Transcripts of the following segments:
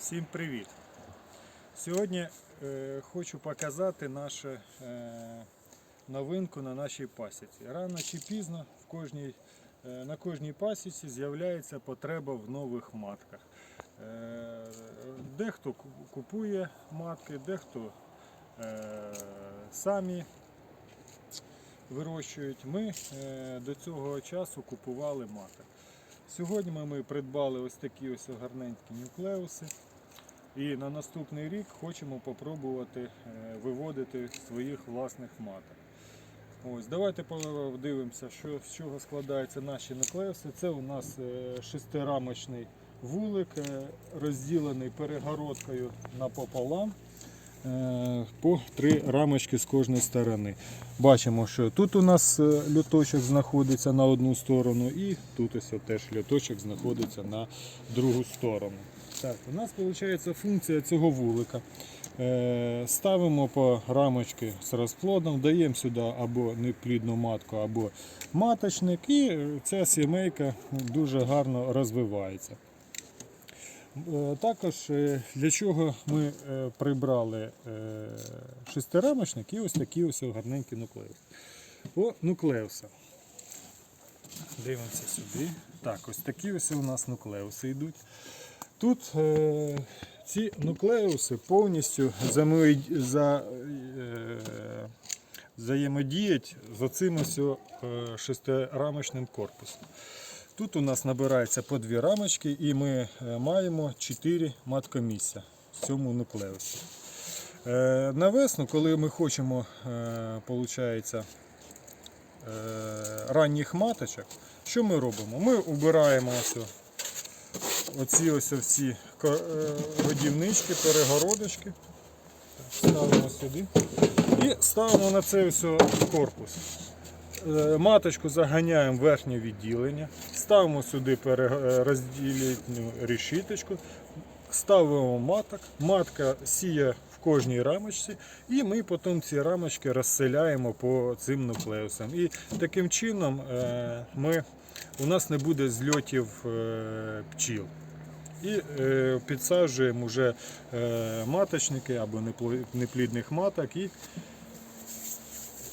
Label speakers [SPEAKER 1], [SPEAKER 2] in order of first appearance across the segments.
[SPEAKER 1] Всім привіт! Сьогодні е, хочу показати нашу е, новинку на нашій пасіці. Рано чи пізно в кожній, е, на кожній пасіці з'являється потреба в нових матках. Е, дехто купує матки, дехто е, самі вирощують. Ми е, до цього часу купували маток. Сьогодні ми, придбали ось такі ось гарненькі нуклеуси. І на наступний рік хочемо попробувати е, виводити своїх власних маток. Ось, давайте подивимося, що, з чого складаються наші нуклеуси. Це у нас е, шестирамочний вулик, е, розділений перегородкою напополам. По три рамочки з кожної сторони. Бачимо, що тут у нас льоточок знаходиться на одну сторону, і тут ось теж льоточок знаходиться на другу сторону. Так, у нас виходить функція цього вулика. Е, Ставимо по рамочки з розплодом, даємо сюди або неплідну матку, або маточник, і ця сімейка дуже гарно розвивається. Е, Також е, для чого ми прибрали шестирамочник і ось такі ось гарненькі нуклеуси. По нуклеусам. Дивимося сюди. Так, ось такі ось у нас нуклеуси йдуть. Тут е, ці нуклеуси повністю за, е, взаємодіють з оцим ось е, шестирамочним корпусом. Тут у нас набирається по дві рамочки і ми е, маємо 4 маткомісця в цьому нуклеусі. Е, На коли ми хочемо е, получається, е, ранніх маточок, що ми робимо? Ми убираємо ось оці ось всі е, годівнички, перегородочки. Ставимо сюди і ставимо на цей ось корпус. Е, Маточку заганяємо в верхнє відділення, ставимо сюди е, решіточку, ставимо маток, матка сіє в кожній рамочці, і ми потім ці рамочки розселяємо по цим нуклеусам. І таким чином ми, у нас не буде зльотів е, пчіл. І е, підсаджуємо вже е, маточники або неплідних маток і,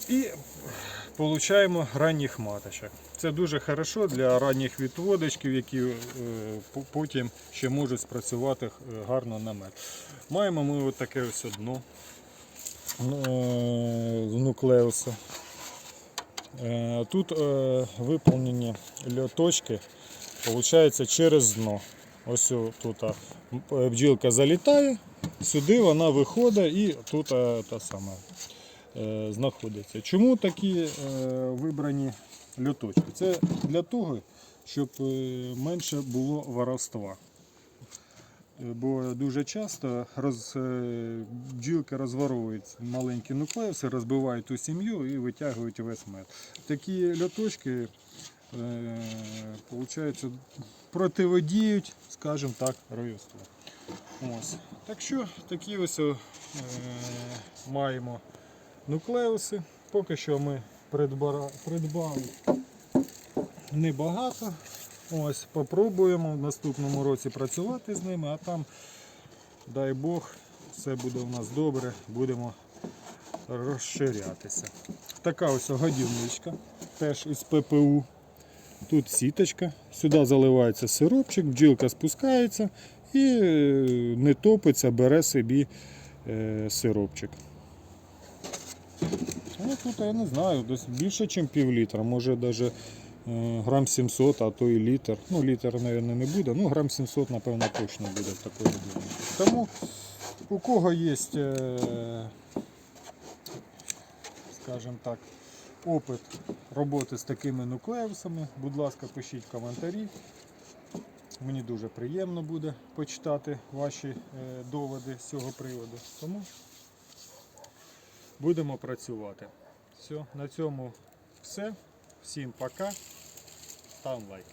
[SPEAKER 1] і получаємо ранніх маточок. Це дуже хорошо для ранніх відводочків, які потім ще можуть спрацювати гарно на мед. Маємо ми таке ось дно е, з нуклеуса. Е, Тут е, виповнені льоточки виходить через дно. Ось тут бджілка залітає, сюди вона виходить і тут та сама е, знаходиться. Чому такі е, вибрані льоточки? Це для того, щоб е, менше було воровства. Бо дуже часто роз, е, бджілки розворовують маленькі нуклеуси, розбивають ту сім'ю і витягують весь мед. Такі льоточки е, противодіють, скажімо так, ройству. Ось. Так що такі ось е, маємо нуклеуси. Поки що ми придбали небагато. Ось, попробуємо в наступному році працювати з ними, а там, дай Бог, все буде у нас добре, будемо розширятися. Така ось годівничка, теж із ППУ. Тут сіточка, сюди заливається сиропчик, бджілка спускається і е, не топиться, бере собі е, сиропчик. Ну, тут я не знаю, десь більше, ніж пів літра, може навіть грам 700, а то і літр. Ну, літр, мабуть, не буде, ну грам 700, напевно, точно буде в такої годівнички. Тому у кого є, е, скажімо так, опит роботи з такими нуклеусами, будь ласка, пишіть коментарі. Мені дуже приємно буде почитати ваші е, доводи з цього приводу. Тому будемо працювати. Все, на цьому все. Всім пока. Ставимо лайк.